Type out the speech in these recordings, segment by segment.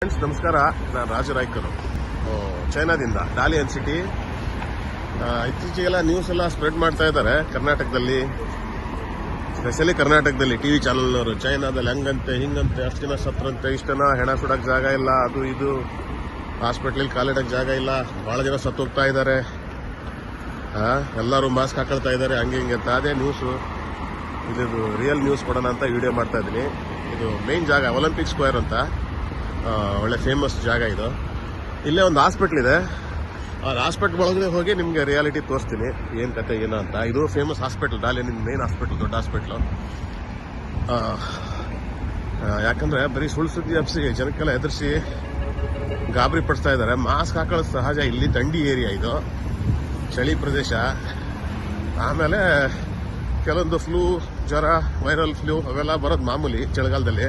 Friends ನಮಸ್ಕಾರ. ನಾನು ರಾಜ ರಾಯ್ಕರು. ಚೈನಾದಿಂದ ಡಾಲಿಯನ್ ಸಿಟಿ ಇತ್ತೀಚೆಗೆಲ್ಲ ನ್ಯೂಸ್ ಎಲ್ಲ ಸ್ಪ್ರೆಡ್ ಮಾಡ್ತಾ ಇದ್ದಾರೆ ಕರ್ನಾಟಕದಲ್ಲಿ. ಸ್ಪೆಷಲಿ ಕರ್ನಾಟಕದಲ್ಲಿ ಟಿವಿ ಚಾನಲ್ನವರು ಚೈನಾದಲ್ಲಿ ಹಂಗಂತೆ, ಹಿಂಗಂತೆ, ಅಷ್ಟು ಜನ ಸತ್ರಂತೆ ಇಷ್ಟು ಜನ ಹೆಣ ಸುಡಕ್ಕೆ ಜಾಗ ಇಲ್ಲ, ಅದು ಇದು. ಹಾಸ್ಪಿಟ್ಲಲ್ಲಿ ಕಾಲಿಡೋಕ್ಕೆ ಜಾಗ ಇಲ್ಲ, ಭಾಳ ಜನ ಸತ್ತೋಗ್ತಾ ಇದ್ದಾರೆ. ಎಲ್ಲರೂ ಮಾಸ್ಕ್ ಹಾಕೊಳ್ತಾ ಇದ್ದಾರೆ, ಹಂಗೆ ಹಿಂಗೆ ಅಂತ. ಅದೇ ನ್ಯೂಸು ಇದು ರಿಯಲ್ ನ್ಯೂಸ್ ಕೊಡೋಣ ಅಂತ ವಿಡಿಯೋ ಮಾಡ್ತಾ ಇದ್ದೀನಿ. ಇದು ಮೇನ್ ಜಾಗ ಒಲಿಂಪಿಕ್ ಸ್ಕ್ವೇರ್ ಅಂತ. ಒಳ್ಳೆ ಫೇಮಸ್ ಜಾಗ ಇದು. ಇಲ್ಲೇ ಒಂದು ಹಾಸ್ಪಿಟ್ಲ್ ಇದೆ. ಆ ಹಾಸ್ಪಿಟ್ಲ್ ಒಳಗಡೆ ಹೋಗಿ ನಿಮಗೆ ರಿಯಾಲಿಟಿ ತೋರಿಸ್ತೀನಿ. ಏನು ಕತೆ, ಏನು ಅಂತ. ಇದು famous hospital Dalian main hospital ದೊಡ್ಡ ಹಾಸ್ಪಿಟ್ಲು ಯಾಕಂದರೆ ಬರೀ ಸುಳ್ಳು ಸುದ್ದಿ ಹಬ್ಸಿ ಜನಕ್ಕೆಲ್ಲ ಎದುರಿಸಿ ಗಾಬರಿ ಪಡಿಸ್ತಾ ಇದ್ದಾರೆ ಮಾಸ್ಕ್ ಹಾಕೊಳ್ಳೋದು ಸಹಜ. ಇಲ್ಲಿ ದಂಡಿ ಏರಿಯಾ ಇದು. ಚಳಿ ಪ್ರದೇಶ. ಆಮೇಲೆ ಕೆಲವೊಂದು ಫ್ಲೂ ಜ್ವರ ವೈರಲ್ ಫ್ಲೂ ಅವೆಲ್ಲ ಬರೋದು ಮಾಮೂಲಿ ಚಳಿಗಾಲದಲ್ಲಿ.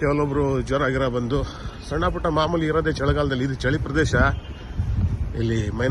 ಕೆಲವೊಬ್ರು ಜ್ವರ ಗಿರ ಬಂದು ಸಣ್ಣ ಪುಟ್ಟ ಮಾಮೂಲಿ ಇರೋದೇ ಚಳಿಗಾಲದಲ್ಲಿ ಇದು ಚಳಿ ಪ್ರದೇಶ. ಇಲ್ಲಿ ಮೈ